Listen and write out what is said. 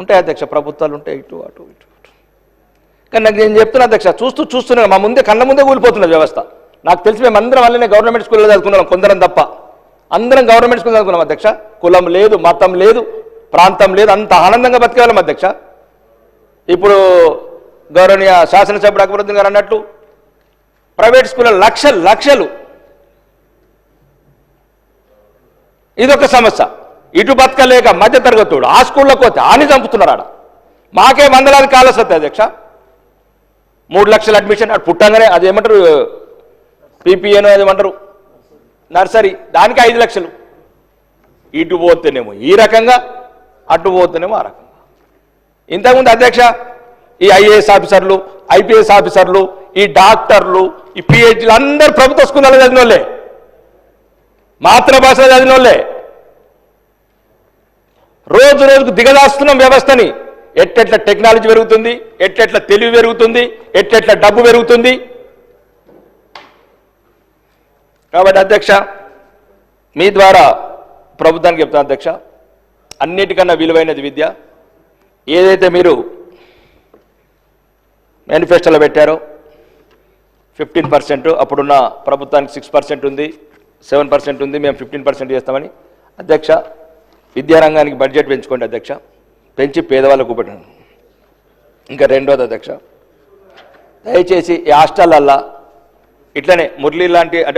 ఉంటాయి అధ్యక్ష ప్రభుత్వాలు ఉంటాయి ఇటు అటు ఇటు అటు. కానీ నాకు నేను చెప్తున్నా అధ్యక్ష చూస్తూ చూస్తున్నాను మా ముందే కళ్ళ ముందే కూలిపోతున్నది వ్యవస్థ. నాకు తెలిసి మేము అందరం వల్లనే గవర్నమెంట్ స్కూల్లో చదువుకున్నాం కొందరం తప్ప. అందరం గవర్నమెంట్ స్కూల్ చదువుకున్నాం అధ్యక్ష. కులం లేదు మతం లేదు ప్రాంతం లేదు అంత ఆనందంగా బతికేవాళ్ళం అధ్యక్ష. ఇప్పుడు గౌరవనీయ శాసనసభ్యుడు అక్బరుద్దీన్ గారు అన్నట్లు ప్రైవేట్ స్కూల్లో లక్షలు లక్షలు. ఇదొక సమస్య. ఇటు బతకలేక మధ్య తరగతుడు ఆ స్కూళ్ళకు పోతే ఆని చంపుతున్నారు ఆడ. మాకే వందలాది కాలస్ వస్తాయి అధ్యక్ష. మూడు లక్షల అడ్మిషన్ అటు పుట్టంగానే అది ఏమంటారు పీపీఏనో ఏమంటారు నర్సరీ దానికి ఐదు లక్షలు. ఇటు పోతేనేమో ఈ రకంగా అటు పోతేనేమో ఆ రకంగా. ఇంతకుముందు అధ్యక్ష ఈ ఐఏఎస్ ఆఫీసర్లు ఐపీఎస్ ఆఫీసర్లు ఈ డాక్టర్లు ఈ పిహెచ్లు అందరు ప్రభుత్వ స్కూళ్ళలో చదివిన వాళ్ళే మాతృభాషలో చదివిన వాళ్ళే రోజు రోజుకు దిగదాస్తున్నాం వ్యవస్థని. ఎట్టెట్ల టెక్నాలజీ పెరుగుతుంది ఎట్టెట్ల తెలివి పెరుగుతుంది ఎట్టెట్ల డబ్బు పెరుగుతుంది. కాబట్టి అధ్యక్ష మీ ద్వారా ప్రభుత్వానికి చెప్తాను అధ్యక్ష అన్నిటికన్నా విలువైనది విద్య. ఏదైతే మీరు మేనిఫెస్టోలో పెట్టారో ఫిఫ్టీన్ పర్సెంట్ అప్పుడున్న ప్రభుత్వానికి సిక్స్ పర్సెంట్ ఉంది సెవెన్ పర్సెంట్ ఉంది మేము ఫిఫ్టీన్ పర్సెంట్ చేస్తామని. అధ్యక్ష విద్యారంగానికి బడ్జెట్ పెంచుకోండి అధ్యక్ష. పెంచి పేదవాళ్ళకు పెట్టండి ఇంకా రెండోది అధ్యక్ష. దయచేసి ఈ హాస్టల్లల్లా ఇట్లనే మురళి లాంటి అంటే